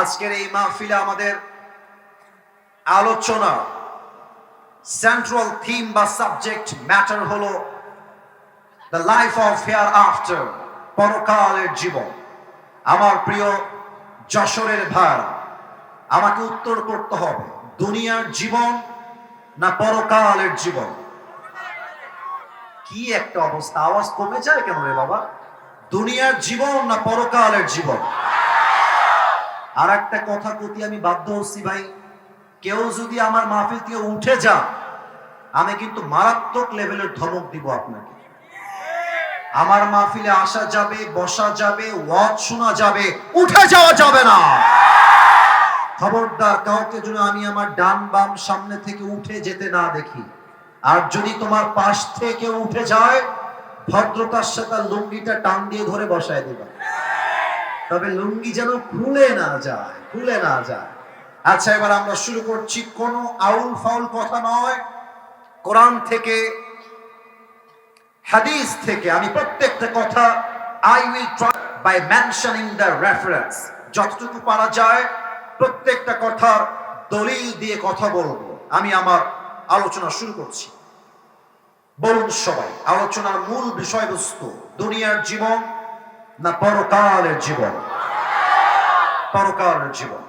আজকের এই মাহফিলে আমাদের আলোচনা সেন্ট্রাল থিম বা সাবজেক্ট ম্যাটার হলো the life of hereafter পরকালের জীবন। আমার প্রিয় যশোরের ভার আমাকে উত্তর করতে হবে, দুনিয়ার জীবন না পরকালের জীবন? কি একটা অবস্থা? আওয়াজ কমে যায় কেন রে বাবা? দুনিয়ার জীবন না পরকালের জীবন? আর একটা কথা কতি আমি বাধ্য হচ্ছি ভাই, কেউ যদি আমার মাহফিল থেকে উঠে যা আমি কিন্তু মারাত্মক লেভেলের ধমক দিব আপনাকে। আমার মাহফিলে আসা যাবে, বসা যাবে, ওয়াজ শোনা যাবে, উঠে যাওয়া যাবে না। খবরদার, কাউকে যেন আমি আমার ডান বাম সামনে থেকে উঠে যেতে না দেখি। আর যদি তোমার পাশ থেকে উঠে যায়, ভদ্রতার সাথে লুঙ্গিটা টান দিয়ে ধরে বসায় দিবা। তবে লুঙ্গি যেন খুলে না যায়, খুলে না যায়। আচ্ছা এবার আমরা শুরু করছি। কোন আউল ফাউল কথা নয়। কোরআন থেকে, হাদিস থেকে আমি প্রত্যেকটা কথা I will try by mentioning the reference যতটুকু পারা যায়, প্রত্যেকটা কথার দলিল দিয়ে কথা বলব। আমি আমার আলোচনা শুরু করছি। বলুন সবাই, আলোচনার মূল বিষয়বস্তু, দুনিয়ার জীবন না পরকালের জীবন। পরকালের জীবন।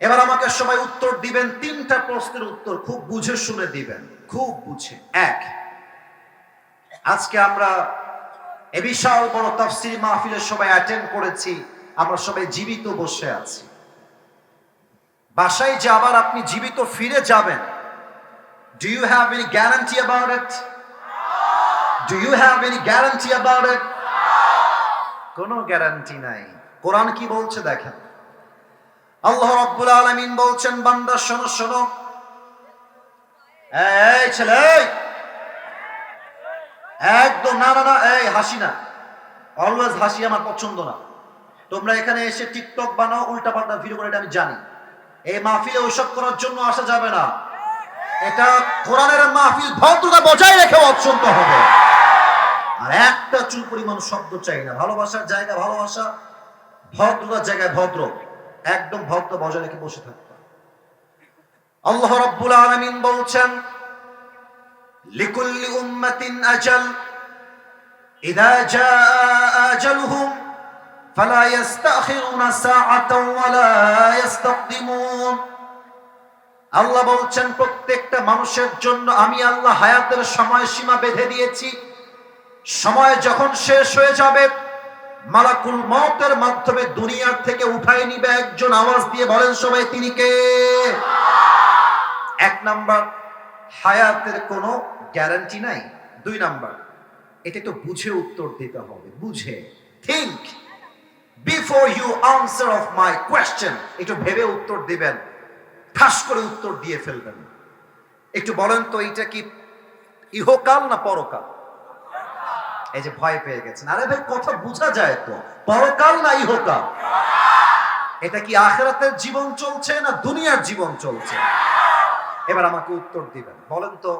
এবার আমাকে সবাই উত্তর দিবেন, তিনটা প্রশ্নের উত্তর খুব বুঝে শুনে দিবেন, খুব বুঝে। এক, আজকে আমরা এ বিশাল বড় তাফসির মাহফিলের সবাই অ্যাটেন্ড করেছি, আমরা সবাই জীবিত বসে আছি। বাসায় যে আবার আপনি জীবিত ফিরে যাবেন do you have any guarantee about it do you have any guarantee about it কোনো গ্যারান্টি নাই। কোরআন কি বলছে দেখেন। আল্লাহ রাব্বুল আলামিন বলছেন, বান্দা, শোনো শোনো। এই ছেলে একদম, না না না, এই, হাসি না। অলওয়েজ হাসি আমার পছন্দ না। তোমরা এখানে এসে টিকটক বানাও উল্টা পাল্টা ভিডিও করে, এটা আমি জানি। এই মাহফিলে ওইসব করার জন্য আসা যাবে না। এটা কোরআনের মাহফিল ভদ্রতা বজায় রেখে অপছন্দ হবে। আর একটা চুল পরিমাণ শব্দ চাই না। ভালোবাসার জায়গা, ভালোবাসা ভদ্রতার জায়গায় ভদ্র। একদম ভদ্র বজায় রেখে বসে থাকতে আল্লাহ রাব্বুল আলামিন বলছেন, লিকুল্লি উম্মাতিন আজাল, ইদা জাআ আজালুহুম, ফালা ইস্তাখিরুনা সাআতাও ওয়ালা ইস্তাকদিমুন আল্লাহ বলছেন, প্রত্যেকটা মানুষের জন্য আমি আল্লাহ হায়াতের সময়সীমা বেঁধে দিয়েছি। সময় যখন শেষ হয়ে যাবে, মালাকুল মতের মাধ্যমে দুনিয়ার থেকে উঠাই নিবে একজন আওয়াজ দিয়ে বলেন সবাই, তিনি কে? এক নাম্বার, হায়াতের কোনো গ্যারান্টি নাই। দুই নাম্বার এটা একটু বুঝে উত্তর দিতে হবে। বুঝে think before you answer of my question একটু ভেবে উত্তর দিবেন, ঠাস করে উত্তর দিয়ে ফেলবেন। একটু বলেন তো, এইটা কি ইহকাল না পরকাল? এই যে ভয় পেয়ে গেছেন। আরে ভাই, কথা বোঝা যায় তো। পরকাল না ইহকাল। এটা কি আখেরাতের জীবন চলছে না দুনিয়ার জীবন চলছে? এবার আমাকে উত্তর দিবেন। বলেন তো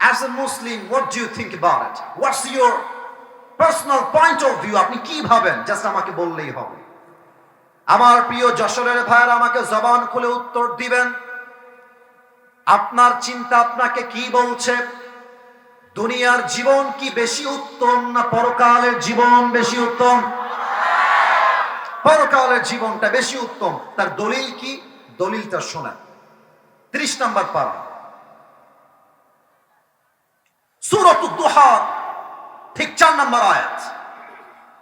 as a Muslim what do you think about it what's your personal point of view আপনি কি ভাবেন? জাস্ট আমাকে বললেই হবে। আমার প্রিয় যশোরের ভাইয়ের আমাকে জবান খুলে উত্তর দিবেন। আপনার চিন্তা আপনাকে কি বলছে? দুনিয়ার জীবন কি বেশি উত্তম না পরকালের জীবন বেশি উত্তম পরকালের জীবনটা বেশি উত্তম তার দলিল কি দলিলটা শোনা ত্রিশ নাম্বার পারা সুরত দুহা ঠিক চার নাম্বার আয়াত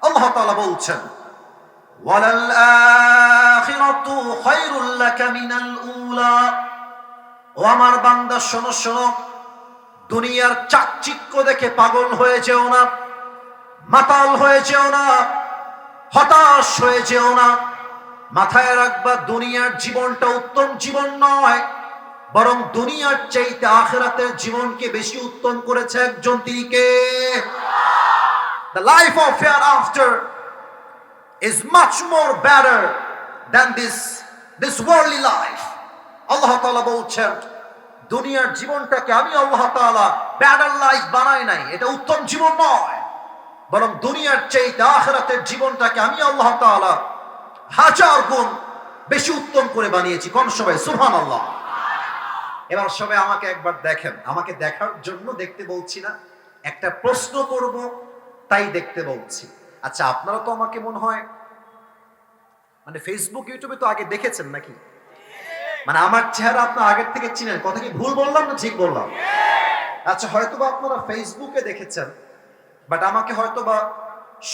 আল্লাহ তাআলা বলছেন وَلَلْآخِرَةُ خَيْرٌ لَكَ مِنَ الْأُولَى ও আমার বান্দা শোনো শোনো দুনিয়ার চাকচিক্য দেখে পাগল হয়ে যেও না, মাতাল হয়ে যেও না, হতাশ হয়ে যেও না। মাথায় রাখবা, দুনিয়ার জীবনটা উত্তম জীবন নয়, বরং দুনিয়ার চাইতে আখেরাতের জীবনকে বেশি উত্তম করেছে একজন তিনি কে The life of hereafter is much more better than this this worldly life আল্লাহ তাআলা বলছেন দুনিয়ার জীবনটাকে আমি আল্লাহ তাআলা বেটার লাইফ বানাই নাই। এটা উত্তম জীবন নয়। বরং দুনিয়ার চাইতে আখেরাতের জীবনটাকে আমি আল্লাহ তাআলা হাজার গুণ বেশি উত্তম করে বানিয়েছি। কোন সবাই? সুহান আল্লাহ এবার সবাই আমাকে একবার দেখেন। আমাকে দেখার জন্য দেখতে বলছি না। একটা প্রশ্ন করব, তাই দেখতে বলছি। আচ্ছা আপনারা তো আমাকে মনে হয় মানে ফেসবুক ইউটিউবে তো আগে দেখেছেন নাকি? মানে আমার চেহারা আপনার আগের থেকে চিনেন। কথা কি ভুল বললাম না ঠিক বললাম? আচ্ছা হয়তো বা আপনারা ফেসবুকে দেখেছেন বাট আমাকে হয়তো বা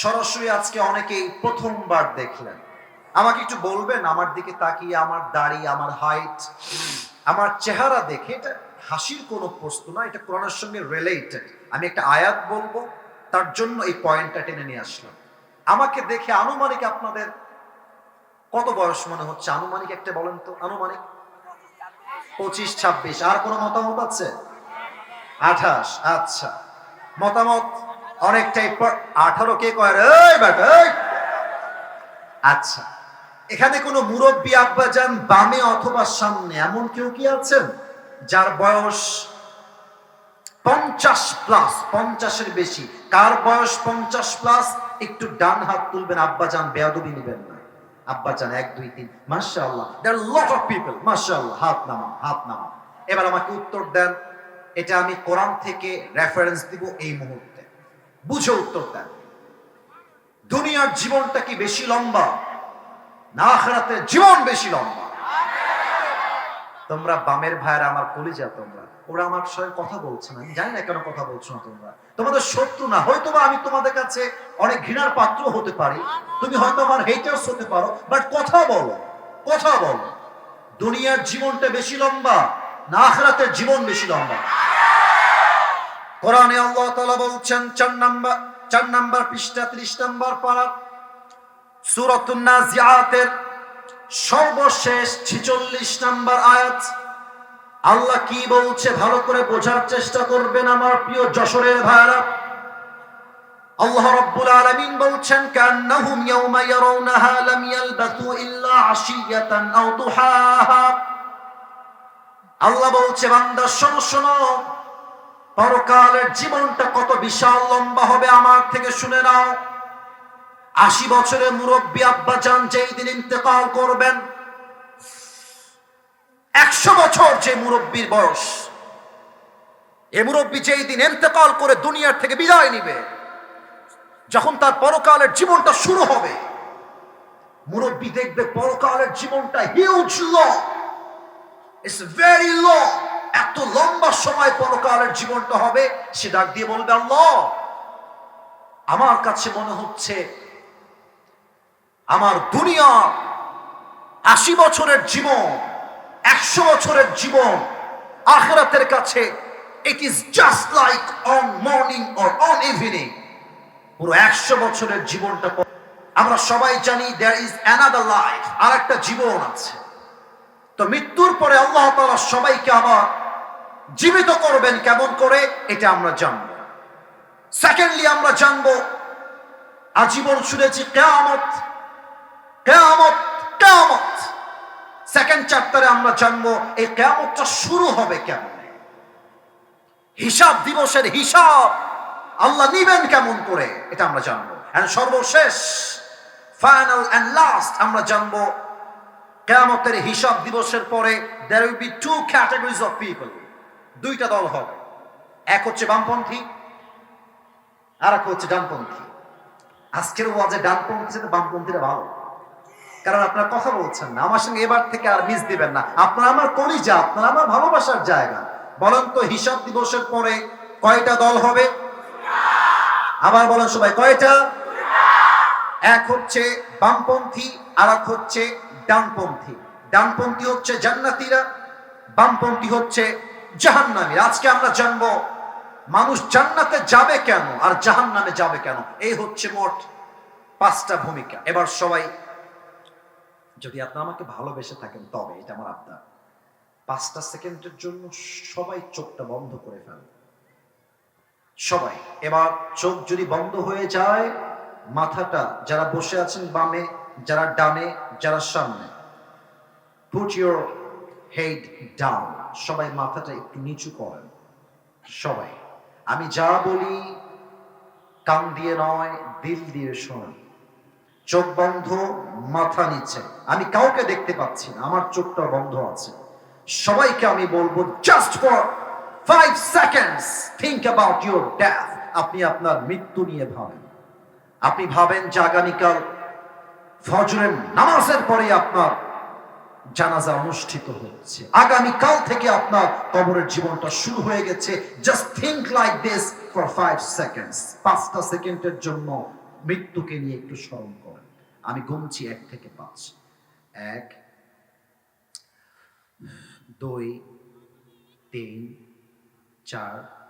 সরাসরি আজকে অনেকেই প্রথমবার দেখলেন। আমাকে একটু বলবেন, আমার দিকে তাকিয়ে, আমার দাড়ি, আমার হাইট আমার চেহারা দেখে, এটা হাসির কোনো প্রশ্ন না, এটা কোরআনের সঙ্গে রিলেটেড আমি একটা আয়াত বলব, তার জন্য এই পয়েন্টটা টেনে নিয়ে আসলাম। আমাকে দেখে আনুমানিক আপনাদের কত বয়স মনে হচ্ছে? আনুমানিক একটা বলেন তো, আনুমানিক। পঁচিশ, ছাব্বিশ। আর কোনো মতামত আছে? আঠাশ আচ্ছা। মতামত অনেকটাই আঠারো কে কয়। আচ্ছা। এখানে কোনো মুরব্বী আব্বা যান বামে অথবা সামনে, এমন কেউ কি আছেন? যার বয়স পঞ্চাশ প্লাস পঞ্চাশের বেশি। কার বয়স পঞ্চাশ প্লাস একটু ডান হাত তুলবেন, আব্বা যান, বেয়াদবি নেবেন। আব্বা জান, এক, দুই, তিন। মাসা আল্লাহ হাত নামা হাত নামা এবার আমাকে উত্তর দেন, এটা আমি কোরআন থেকে রেফারেন্স দিব এই মুহূর্তে। বুঝে উত্তর দেন। দুনিয়ার জীবনটা কি বেশি লম্বা? না, আখেরাতের জীবন বেশি লম্বা। তোমরা বামের ভাইয়ের আমার কলিজা তোমরা। ওরা আমার সঙ্গে কথা বলছে না। আমি জানি না কেন কথা বলছো না তোমরা। তোমাদের শত্রু না হয়তো আমি তোমাদের কাছে অনেক ঘৃণার পাত্র হতে পারি। তুমি হয়তো আমার হেটার্স হতে পারো। বাট কথা বলো কথা বলো। দুনিয়ার জীবনটা বেশি লম্বা, না আখরাতের জীবন বেশি লম্বা। কোরআনে আল্লাহ তাআলা বলছেন, চার নাম্বার চার নাম্বার পৃষ্ঠা, ত্রিশ নাম্বার পারা, সূরাতুন নাজিআতের সর্বশেষ ছিচল্লিশ নাম্বার আয়াত। আল্লাহ কি বলছে ভালো করে বোঝার চেষ্টা করবেন আমার প্রিয় যশোরের ভাইরা আল্লাহ রাব্বুল আলামিন বলছেন, কান্নাহুম ইয়াওমা ইয়ারাউনাহা লাম ইয়ালবাথু ইল্লা আশিয়াতান আও দুহাহা। আল্লাহ বলছে, বান্দা, শোনো শোনো। পরকালের জীবনটা কত বিশাল লম্বা হবে, আমার থেকে শুনে নাও। আশি বছরের মুরব্বী আব্বা যান যেই দিন ইন্তেকাল করবেন, একশো বছর যে মুরব্বীর বয়স, এ মুরব্বী যেই দিন ইন্তেকাল করে দুনিয়ার থেকে বিদায় নিবে, যখন তার পরকালের জীবনটা শুরু হবে, মুরব্বী দেখবে পরকালের জীবনটা হিউজ ল ইটস ভেরি ল এত লম্বা সময় পরকালের জীবনটা হবে, সে ডাক দিয়ে বলবে, আল্লাহ, আমার কাছে মনে হচ্ছে আমার দুনিয়া আশি বছরের জীবন, একশো বছরের জীবন, আখেরাতের কাছে it is just like on morning or on evening পুরো একশো বছরের জীবনটা আমরা সবাই জানি দেয়ার ইজ অ্যানাদার লাইফ আর একটা জীবন আছে। তো মৃত্যুর পরে আল্লাহ তাআলা সবাইকে আবার জীবিত করবেন কেমন করে, এটা আমরা জানব। সেকেন্ডলি আমরা জানব, আজীবন শুনেছি কেয়ামত কেয়ামত কেয়ামত। সেকেন্ড চ্যাপ্টারে আমরা জানব, এই কেয়ামতটা শুরু হবে কেমন? হিসাব দিবসের হিসাব। আল্লাহ নিবেন কেমন করে? এটা আমরা জানব। এন্ড সর্বশেষ ফাইনাল এন্ড লাস্ট আমরা জানব, কেয়ামতের হিসাব দিবসের পরে there will be two categories of people দুইটা দল হবে। এক হচ্ছে বামপন্থী আর এক হচ্ছে ডানপন্থী। আজকের ওয়াজে ডানপন্থী বামপন্থীরা ভালো। কারণ আপনারা কথা বলছেন না। আমার সঙ্গে এবার থেকে আর মিস দিবেন না। আপনারা আমার কলিজা, আপনারা আমার ভালোবাসার জায়গা। বলেন তো, হিসাব দিবসের পরে কয়টা দল হবে? আবার বলেন সবাই, কয়টা? এক হচ্ছে বামপন্থী আর এক হচ্ছে ডানপন্থী। ডানপন্থী হচ্ছে জান্নাতীরা, বামপন্থী হচ্ছে জাহান্নামীরা। আজকে আমরা জানব, মানুষ জান্নাতে যাবে কেন আর জাহান্নামে যাবে কেন? এই হচ্ছে মোট পাঁচটা ভূমিকা। এবার সবাই যদি আপনি আমাকে ভালোবেসে থাকেন, তবে এটা আমার আপনার পাঁচটা সেকেন্ডের জন্য সবাই চোখটা বন্ধ করে ফেলেন সবাই। এবার চোখ যদি বন্ধ হয়ে যায়, মাথাটা যারা বসে আছেন বামে, যারা ডানে, যারা সামনে পুট ইউর হেড ডাউন সবাই মাথাটা একটু নিচু করেন। সবাই। আমি যা বলি কান দিয়ে নয়, দিল দিয়ে শোনেন। চোখ বন্ধ, মাথা নিচে। আমি কাউকে দেখতে পাচ্ছি না, আমার চোখটা বন্ধ আছে। সবাইকে আমি বলব just for five seconds think about your death আপনি আপনার মৃত্যু নিয়ে ভাবেন। আপনি ভাবেন যে আগামীকাল ফজরের নামাজের পরে আপনার জানাজা অনুষ্ঠিত হচ্ছে। আগামীকাল থেকে আপনার কবরের জীবনটা শুরু হয়ে গেছে। Just think like this for five seconds পাঁচটা সেকেন্ডের জন্য মৃত্যুকে নিয়ে একটু স্মরণ করেন। আমি গুনছি এক থেকে পাঁচ। এক, দুই, তিন, চার,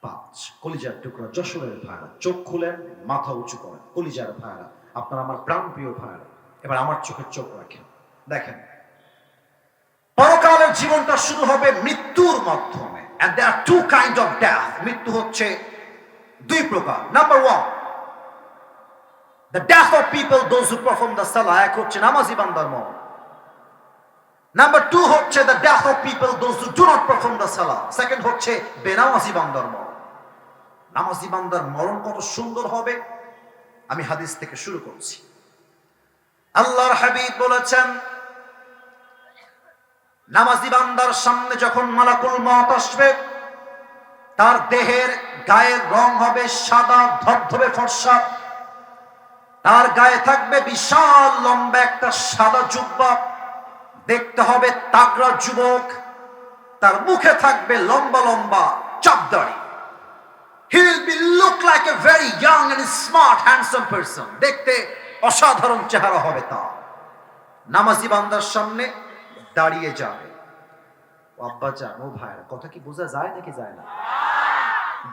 পাঁচ। কলিজার টুকরা যশোরের ভাইরা চোখ খুলেন, মাথা উঁচু করেন। কলিজার ভাইরা আপনার আমার প্রাণ প্রিয় ভাইরা এবার আমার চোখের চোখ রাখেন। দেখেন। পরকালের জীবনটা শুরু হবে মৃত্যুর মাধ্যমে। Of death মৃত্যু হচ্ছে দুই প্রকার। Number one the death of people, those who perform the salah, এক হচ্ছে নামাজি বান্দার মরণ নাম্বার টু হচ্ছে the death of people, those who do not perform the salah second হচ্ছে বেনামাজি বান্দার মরণ নামাজি বান্দার মরণ কত সুন্দর হবে, আমি হাদিস থেকে শুরু করছি। আল্লাহর হাবিব বলেছেন, নামাজি বান্দার সামনে যখন মালাকুল মত আসবে, তার দেহের গায়ের রং হবে সাদা, ধবধবে ফর্সা। তার গায়ে থাকবে বিশাল লম্বা একটা সাদা জুব্বা। দেখতে হবে তাগড়া যুবক। তার মুখে থাকবে লম্বা লম্বা চাপদাড়ি। He will be look like a very young and smart handsome person দেখতে অসাধারণ চেহারা হবে তার নামাজি বান্দার সামনে দাঁড়িয়ে যাবে। আব্বা যান, ও ভাইরা, কথা কি বোঝা যায় নাকি যায় না?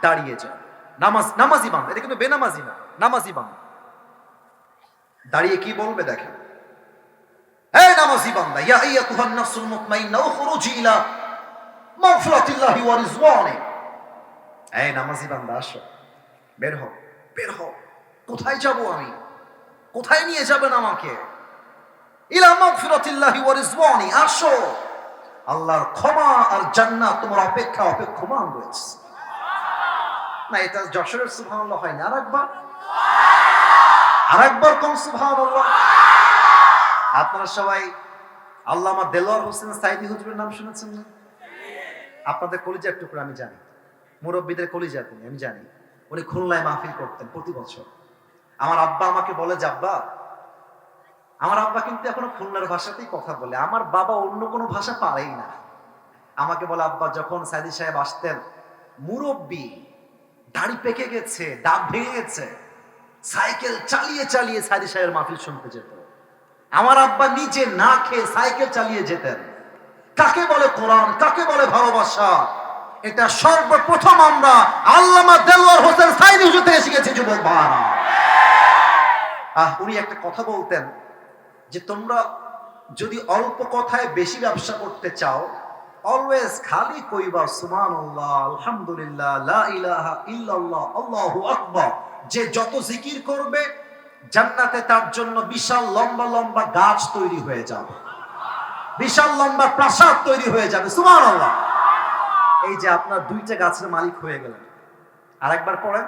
দাঁড়িয়ে যাবে। নামাজ নামাজি বান্দা, এটা কিন্তু বেনামাজি না, নামাজি বান্দা। দাঁড়িয়ে কি বলবে দেখেন। আসো। কোথায় আমি? কোথায় নিয়ে যাবেন আমাকে? ইলা আসো। আল্লাহর ক্ষমা আর জান্নাত তোমার অপেক্ষা অপেক্ষমান রয়েছে। না, এটা যশোরের সুবহানাল্লাহ হয় না আরেকবার আরেকবার কোন সুবহানাল্লাহ? আপনারা সবাই আল্লামা দেলোয়ার হোসেন সাইদি হুজুরের নাম শুনেছেন না? আপনাদের কলিজার টুকরো আমি জানি। মুরব্বীদের কলিজা তিনি আমি জানি। উনি খুলনায় মাহফিল করতেন প্রতি বছর। আমার আব্বা আমাকে বলে আব্বা, আমার আব্বা কিন্তু এখনও খুলনার ভাষাতেই কথা বলে। আমার বাবা অন্য কোনো ভাষা পারেই না। আমাকে বলে, আব্বা, যখন সাইদি সাহেব আসতেন, মুরব্বী, দাড়ি পেকে গেছে, দাঁত ভেঙে গেছে সাইকেল চালিয়ে চালিয়ে সাইদি সাহেবের মাহফিল শুনতে যেত। আমার আব্বা নিজে না খেয়ে সাইকেল চালিয়ে যেতেন। কাকে বলে কোরআন, কাকে বলে ভালোবাসা? এটা সর্বপ্রথম আমরা আল্লামা দেলোয়ার হোসেন সাইদি হুজুর থেকে শিখেছি, যুবক ভাড়া আহ, উনি একটা কথা বলতেন যে তোমরা যদি অল্প কথায় বেশি ব্যবসা করতে চাও অলওয়েজ খালি কইবা সুবহানাল্লাহ, আলহামদুলিল্লাহ, লা ইলাহা ইল্লাল্লাহ, আল্লাহু আকবার। যে যত জিকির করবে, জান্নাতে তার জন্য বিশাল লম্বা লম্বা গাছ তৈরি হয়ে যাবে। বিশাল লম্বা প্রাসাদ তৈরি হয়ে যাবে, সুবহানাল্লাহ। এই যে আপনার দুইটা গাছের মালিক হয়ে গেলেন। আরেকবার পড়েন।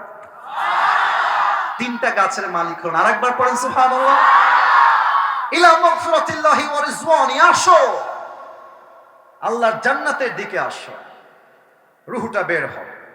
তিনটা গাছের মালিক হন আরেকবার পড়েন, সুবহানাল্লাহ। ইলা মাগফিরাতিল্লাহি ওয়া রিজওয়ানি, আসো। আল্লাহর জান্নাতের দিকে আসো। রুহুটা বের হবে